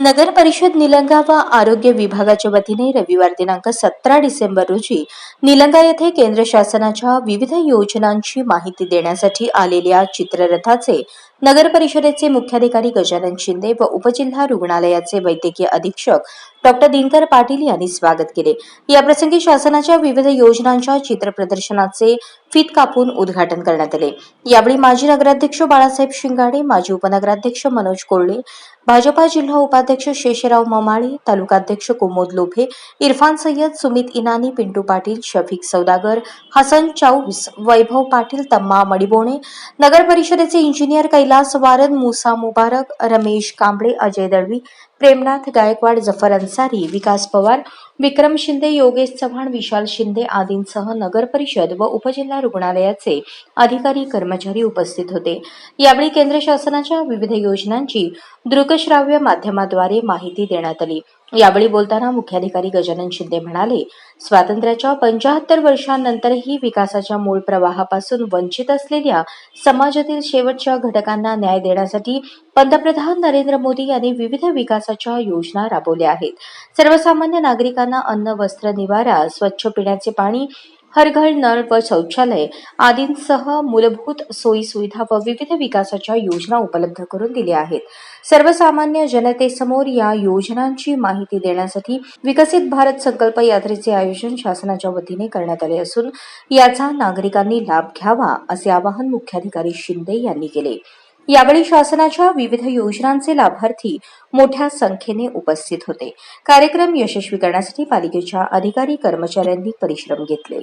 नगर परिषद निलंगा व आरोग्य विभागाच्या वतीने रविवार दिनांक सतरा डिसेंबर रोजी निलंगा येथे केंद्र शासनाच्या विविध योजनांची माहिती देण्यासाठी आलेल्या चित्ररथाचे नगर परिषदेचे मुख्याधिकारी गजानन शिंदे व उपजिल्हा रुग्णालयाचे वैद्यकीय अधीक्षक डॉक्टर दिनकर पाटील यांनी स्वागत केले. याप्रसंगी शासनाच्या विविध योजनांच्या चित्रप्रदर्शनाचे फीत कापून उद्घाटन करण्यात आले. यावेळी माजी नगराध्यक्ष बाळासाहेब शिंगाडे माजी उपनगराध्यक्ष मनोज कोल्हे भाजपा जिल्हा उपाध्यक्ष शेषराव ममाळे तालुकाध्यक्ष कुमोद लोभे इरफान सय्यद सुमित इनानी पिंटू पाटील शफिक सौदागर हसन चाऊस वैभव पाटील तम्मा मडिबोणे नगर परिषदेचे इंजिनियर कैलास वारद मुसा मुबारक रमेश कांबळे अजय दळवी प्रेमनाथ गायकवाड जफर अन्सारी विकास पवार विक्रम शिंदे योगेश चव्हाण विशाल शिंदे आदींसह नगर परिषद व उपजिल्हा रुग्णालयाचे अधिकारी कर्मचारी उपस्थित होते. यावेळी केंद्र शासनाच्या विविध योजनांची दृकश्राव्य माध्यमाद्वारे माहिती देण्यात आली. यावेळी बोलताना मुख्याधिकारी गजानन शिंदे म्हणाले स्वातंत्र्याच्या पंचाहत्तर वर्षांनंतरही विकासाच्या मूळ प्रवाहापासून वंचित असलेल्या समाजातील शेवटच्या घटकांना न्याय देण्यासाठी पंतप्रधान नरेंद्र मोदी यांनी विविध विकासाच्या योजना राबवल्या आहेत. सर्वसामान्य नागरिकांना अन्न वस्त्र निवारा स्वच्छ पिण्याचे पाणी हरघर नळ व शौचालय आदींसह मूलभूत सोयी सुविधा व विविध विकासाच्या योजना उपलब्ध करून दिल्या आहेत. सर्वसामान्य जनतेसमोर या योजनांची माहिती देण्यासाठी विकसित भारत संकल्प यात्रेचे आयोजन शासनाच्या वतीने करण्यात आले असून याचा नागरिकांनी लाभ घ्यावा असे आवाहन मुख्याधिकारी शिंदे यांनी केले. यावेळी शासनाच्या विविध योजनांचे लाभार्थी मोठ्या संख्येने उपस्थित होते. कार्यक्रम यशस्वी करण्यासाठी पालिकेच्या अधिकारी कर्मचाऱ्यांनी परिश्रम घेतले.